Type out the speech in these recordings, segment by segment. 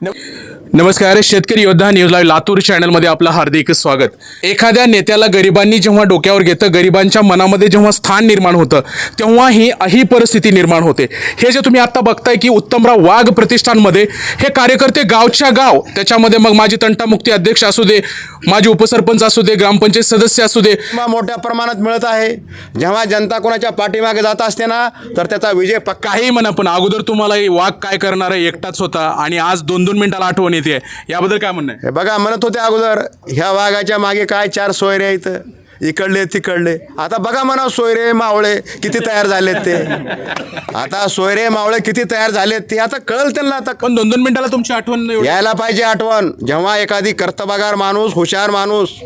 Nope. नमस्कार शेतकरी योद्धा न्यूज लाईव्ह लातूर चॅनलमध्ये आपलं हार्दिक स्वागत. एखाद्या नेत्याला गरिबांनी जेव्हा डोक्यावर घेतं गरिबांच्या मनामध्ये जेव्हा स्थान निर्माण होतं तेव्हा ही ही परिस्थिती निर्माण होते. हे जे तुम्ही आता बघताय की उत्तमराव वाघ प्रतिष्ठानमध्ये हे कार्यकर्ते गावच्या गाव त्याच्यामध्ये मग माझी तंटामुक्ती अध्यक्ष असू दे माझे उपसरपंच असू दे ग्रामपंचायत सदस्य असू दे. मोठ्या प्रमाणात मिळत आहे जेव्हा जनता कोणाच्या पाठीमागे जात असते ना तर त्याचा विजय पक्का. काही म्हणा पण अगोदर तुम्हाला वाघ काय करणार आहे एकटाच होता आणि आज दोन दोन मिनिटाला आठवण येते. याबद्दल काय म्हणणं आहे? हे बघा म्हणत होते अगोदर ह्या वाघाच्या मागे काय चार सोयरे आहेत? इकडले तिकडले. आता बघा म्हणा सोयरे मावळे किती तयार झालेत ते. आता सोयरे मावळे किती तयार झालेत ते आता कळल त्यांना आता. पण दोन दोन मिनिटाला तुमची आठवण एवढी. यायला पाहिजे आठवण. जेव्हा एखादी कर्तबगार माणूस हुशार माणूस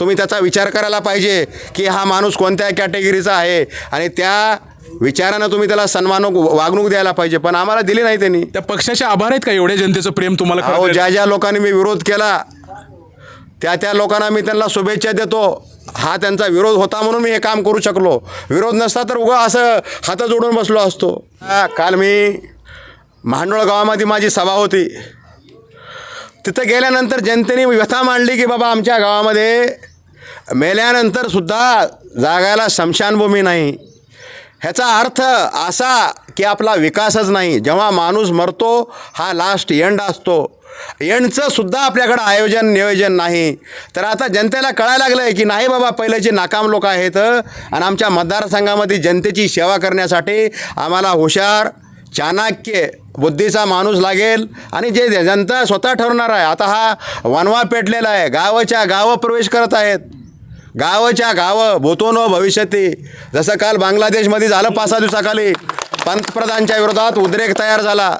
तुम्ही त्याचा विचार करायला पाहिजे की हा माणूस कोणत्या कॅटेगरीचा आहे? आणि त्या विचारानं तुम्ही त्याला सन्मान वागणूक द्यायला पाहिजे पण आम्हाला दिली नाही त्यांनी. त्या पक्षाचे आभार आहेत का एवढ्या जनतेचं प्रेम तुम्हाला अहो ज्या ज्या लोकांनी मी विरोध केला त्या त्या लोकांना मी त्यांना शुभेच्छा देतो. हा त्यांचा विरोध होता म्हणून मी हे काम करू शकलो. विरोध नसता तर उगा असं हात जोडून बसलो असतो. हा, काल मी महांडोळ गावामध्ये माझी सभा होती. तिथं गेल्यानंतर जनतेने व्यथा मांडली की बाबा आमच्या गावामध्ये मेल्यानंतर सुद्धा जागायला स्मशानभूमी नाही. ह्याचा अर्थ असा की आपला विकासच नाही. जेव्हा माणूस मरतो हा लास्ट एंड असतो. एंडचं सुद्धा आपल्याकडं आयोजन नियोजन नाही. तर आता जनतेला कळायला लागलं आहे की नाही बाबा पहिल्याचे नाकाम लोक आहेत आणि आमच्या मतदारसंघामध्ये जनतेची सेवा करण्यासाठी आम्हाला हुशार चाणक्य बुद्धीचा माणूस लागेल आणि जे जनता स्वतः ठरवणार आहे. आता हा वनवा पेटलेला आहे. गावाच्या गावं प्रवेश करत आहेत. गावच्या गावं भूतोनो भविष्यती. जसं काल बांगलादेशमध्ये झालं पाच सहा दिवसाखाली पंतप्रधानच्या विरोधात उद्रेक तयार झाला.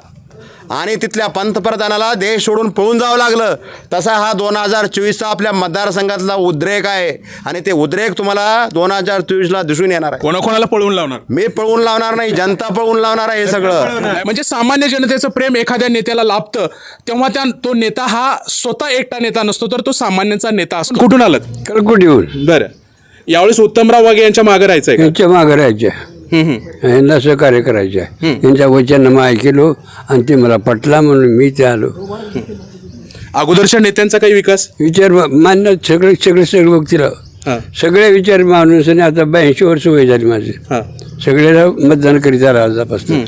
आणि तिथल्या पंतप्रधानाला देश सोडून पळून जावं लागलं. तसा हा दोन हजार चोवीसचा आपल्या मतदारसंघातला उद्रेक आहे. आणि ते उद्रेक तुम्हाला दोन हजार चोवीसला दिसून येणार आहे. कोणाकोणाला पळवून लावणार? मी पळवून लावणार नाही जनता पळवून लावणार आहे हे सगळं. म्हणजे सामान्य जनतेचं प्रेम एखाद्या नेत्याला लाभतं तेव्हा त्या तो नेता हा स्वतः एकटा नेता नसतो तर तो सामान्यांचा नेता असतो. कुठून आलात? कलकुटीहून बरं. यावेळेस उत्तमराव वाघे यांच्या मागे राहायचंय का? यांच्या मागं हम्म. यांना सहकार्य करायच्या यांच्या वचन मग ऐकलो आणि ते मला पटला म्हणून मी ते आलो. अगोदरच्या नेत्यांचा काही विकास? विचार मान्य सगळे सगळे सगळे बघतील. हा. सगळे विचार माणूसाने आता ब्याऐंशी वर्ष वय झाली माझे. हा. सगळ्याला मतदान करीत आला आजपासून.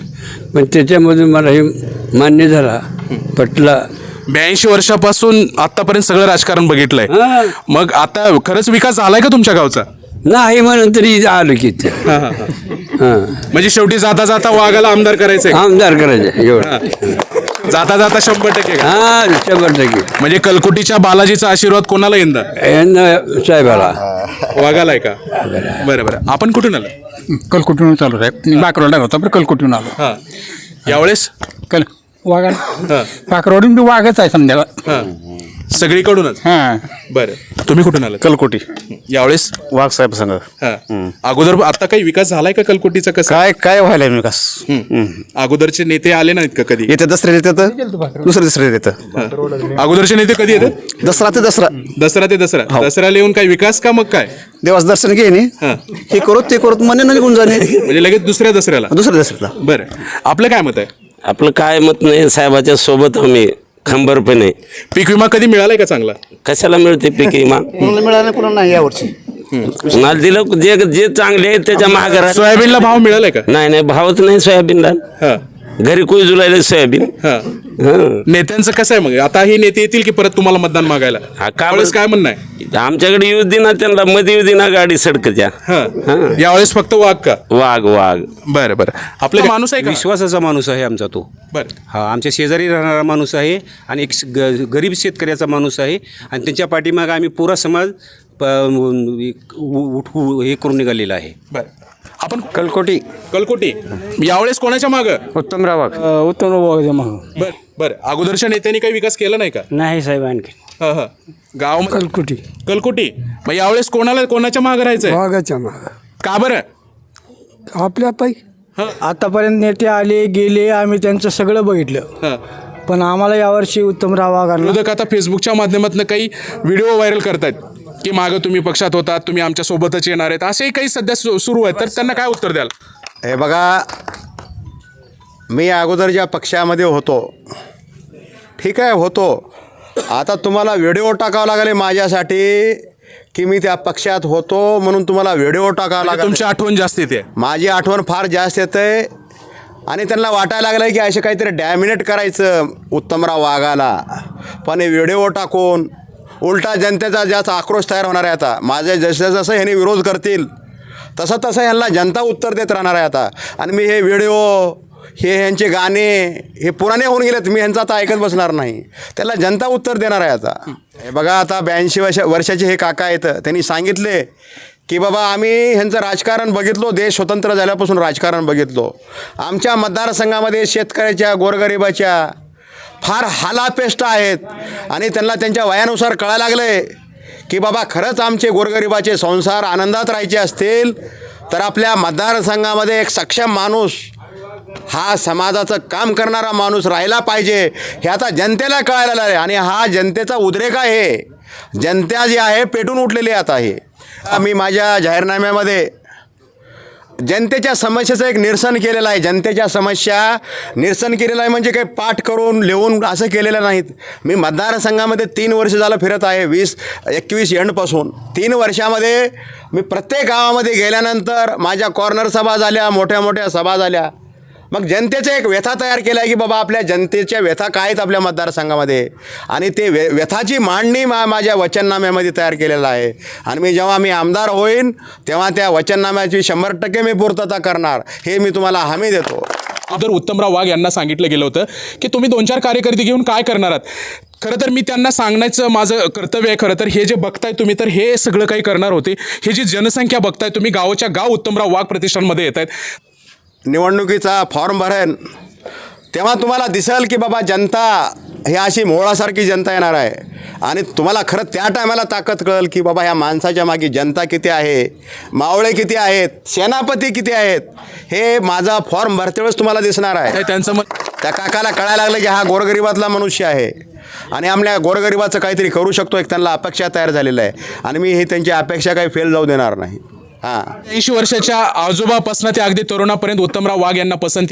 पण त्याच्यामधून मला हे मान्य झाला पटला. ब्याऐंशी वर्षापासून आतापर्यंत सगळं राजकारण बघितलंय. हा. मग आता खरंच विकास झालाय का तुमच्या गावचा? नाही म्हणून तरी आलो की ते हा, हा, हा. हां. म्हणजे शेवटी जाता जाता वाघाला आमदार करायचंय आमदार करायचं एवढं. हा. जाता जाता शंभर टक्के का? हां शंभर टक्के. म्हणजे कलकुटीच्या बालाजीचा आशीर्वाद कोणाला यंदा? यांना साहेबाला. वाघालाय का? बरं बरं. आपण कुठून आलं? कलकुटीहून चालू साहेब. बाकरवाडा होता पण कलकुटीहून आलो. हा. यावेळेस? कल वाघा हा. बाकरवाडून बी वाघच आहे समजायला हा. सगळीकडूनच? हां. बरं. तुम्ही कुठून आलात? कलकोटी. यावेळेस? वाघ साहेब संघ. हा. अगोदर आता काही विकास झालाय का कलकुटीचा कसं? काय काय व्हायला विकास? अगोदरचे नेते आले नाहीत का कधी? येते दसऱ्या येतात दुसऱ्या दसऱ्या येतं. हा. अगोदरचे नेते कधी येतात? दसरा ते दसरा. दसरा ते दसरा. दसऱ्याला येऊन काही विकास का मग काय? देवाचं दर्शन घे नी हा. हे करू ते करू मने निघून जाणे. म्हणजे लगेच दुसऱ्या दसऱ्याला? दुसऱ्या दसऱ्याला. बरं. आपलं काय मत आहे? आपलं काय मत नाही साहेबाच्या सोबत आम्ही. खंबरपणे पीक विमा कधी मिळालाय का चांगला? कशाला मिळते पीक विमा? मिळालं कुणाला नाही यावर्षी. कुणाला दिलं जे जे चांगले आहेत त्याच्या महागारात सोयाबीनला भाव मिळालाय का? नाही नाही भावच नाही सोयाबीनला. हा. घरी कोई जुलायला सोयाबीन? हा. हं. नेत्यांचं कसं आहे मग? आता हे नेते येतील की परत तुम्हाला मतदान मागायला? हा, का त्यावेळेस? काय म्हणणं आहे? आमच्याकडे येऊ देना त्यांना मध्ये येऊ देना गाडी सडकच्या हा. हा. यावेळेस फक्त वाघ का? वाघ वाघ. बरं बरं. आपला माणूस आहे का? विश्वासाचा माणूस आहे आमचा तो. बरं. हा आमच्या शेजारी राहणारा माणूस आहे आणि एक ग गरीब शेतकऱ्याचा माणूस आहे आणि त्यांच्या पाठीमागं आम्ही पुरा समाज प- एक उ- उठ उ- हे करून निघालेला आहे. बरं. आपण कलकोटी. कलकोटी. यावेळेस कोणाच्या मागं? उत्तमराव वाघ उत्तम मग. बर बर. अगोदरच्या नेत्यांनी काही विकास केला नाही का? नाही साहेब आणखी हा हा. गाव कलकुटी. कलकोटी. मग यावेळेस कोणाला कोणाच्या मागं राहायचंय? वाघाच्या माग. का बरं? आपल्या पायी आतापर्यंत नेते आले गेले आम्ही त्यांचं सगळं बघितलं. हा. पण आम्हाला यावर्षी उत्तमराव वाघांना विरोधक आता फेसबुकच्या माध्यमातून काही व्हिडिओ व्हायरल करतायत? की मागं तुम्ही पक्षात होतात तुम्ही आमच्या सोबतच येणार आहेत. असेही काही सध्या सुरू आहेत. तर त्यांना काय उत्तर द्याल? हे बघा मी अगोदर ज्या पक्षामध्ये होतो ठीक आहे होतो. आता तुम्हाला व्हिडिओ टाकावा लागेल माझ्यासाठी की मी त्या पक्षात होतो म्हणून तुम्हाला व्हिडिओ टाकावा म्हणजे लागेल. तुमची आठवण जास्त येते. माझी आठवण फार जास्त येते. आणि त्यांना वाटायला लागलं की असं काहीतरी डॅमिनेट करायचं उत्तमराव वाघाला. पण हे व्हिडिओ टाकून उलटा जनतेचा जास्त आक्रोश तयार होणार आहे आता. माझे जसं जसं ह्यांनी विरोध करतील तसं तसं ह्यांना जनता उत्तर देत राहणार आहे आता. आणि मी हे व्हिडिओ हे ह्यांचे गाणे हे पुराणे होऊन गेलेत मी ह्यांचं आता ऐकत बसणार नाही. त्याला जनता उत्तर देणार आहे आता. हे बघा आता ब्याऐंशी वर्ष वर्षाचे हे काका आहेत त्यांनी सांगितले की बाबा आम्ही ह्यांचं राजकारण बघितलो देश स्वतंत्र झाल्यापासून राजकारण बघितलो. आमच्या मतदारसंघामध्ये शेतकऱ्याच्या गोरगरिबाच्या फार हालापेष्ट आहेत. आणि त्यांना त्यांच्या वयानुसार कळायला लागलं आहे की बाबा खरंच आमचे गोरगरिबाचे संसार आनंदात राहायचे असतील तर आपल्या मतदारसंघामध्ये एक सक्षम माणूस हा समाजाचं काम करणारा माणूस राहिला पाहिजे हे आता जनतेला कळायला लागले आणि हा जनतेचा उद्रेक आहे. जनता जी आहे पेटून उठलेली आहे आता हे. मी माझ्या जाहीरनाम्यामध्ये जनतेच्या समस्येचं एक निरसन केलेलं आहे. जनतेच्या समस्या निरसन केलेलं आहे म्हणजे काही पाठ करून लिहून असं केलेलं नाहीत. मी मतदारसंघामध्ये तीन वर्ष झालं फिरत आहे वीस एकवीस एंडपासून तीन वर्षामध्ये मी प्रत्येक गावामध्ये गेल्यानंतर माझ्या कॉर्नर सभा झाल्या मोठ्या मोठ्या सभा झाल्या. मग जनतेचा एक व्यथा तयार केला आहे की बाबा आपल्या जनतेच्या व्यथा काय आहेत आपल्या मतदारसंघामध्ये? आणि ते व्य व्यथाची मांडणी मा माझ्या वचननाम्यामध्ये तयार केलेलं आहे. आणि मी जेव्हा मी आमदार होईन तेव्हा त्या वचननाम्याची शंभर टक्के मी पूर्तता करणार. हे मी तुम्हाला हमी देतो. तर उत्तमराव वाघ यांना सांगितलं गेलं होतं की तुम्ही दोन चार कार्यकर्ते घेऊन काय करणार आहात? खरं तर मी त्यांना सांगण्याचं माझं कर्तव्य आहे खरं तर हे जे बघताय तुम्ही तर हे सगळं काही करणार होते. ही जी जनसंख्या बघताय तुम्ही गावाच्या गाव उत्तमराव वाघ प्रतिष्ठानमध्ये येत आहेत निवडणुकीचा फॉर्म भरेन तेव्हा तुम्हाला दिसेल की बाबा जनता ही अशी मोळासारखी जनता येणार आहे. आणि तुम्हाला खरं त्या टायमाला ताकद कळेल की बाबा ह्या माणसाच्या मागे जनता किती आहे मावळे किती आहेत सेनापती किती आहेत हे माझा फॉर्म भरते वेळेस तुम्हाला दिसणार आहे. त्यांचं मत त्या काकाला कळायला लागलं की हा गोरगरिबातला मनुष्य आहे. आणि आमल्या गोरगरिबाचं काहीतरी करू शकतो एक त्यांना अपेक्षा तयार झालेलं आहे. आणि मी ही त्यांची अपेक्षा काही फेल जाऊ देणार नाही. हां. ऐंशी वर्षाच्या आजोबापासून ते अगदी तरुणापर्यंत उत्तमराव वाघ यांना पसंती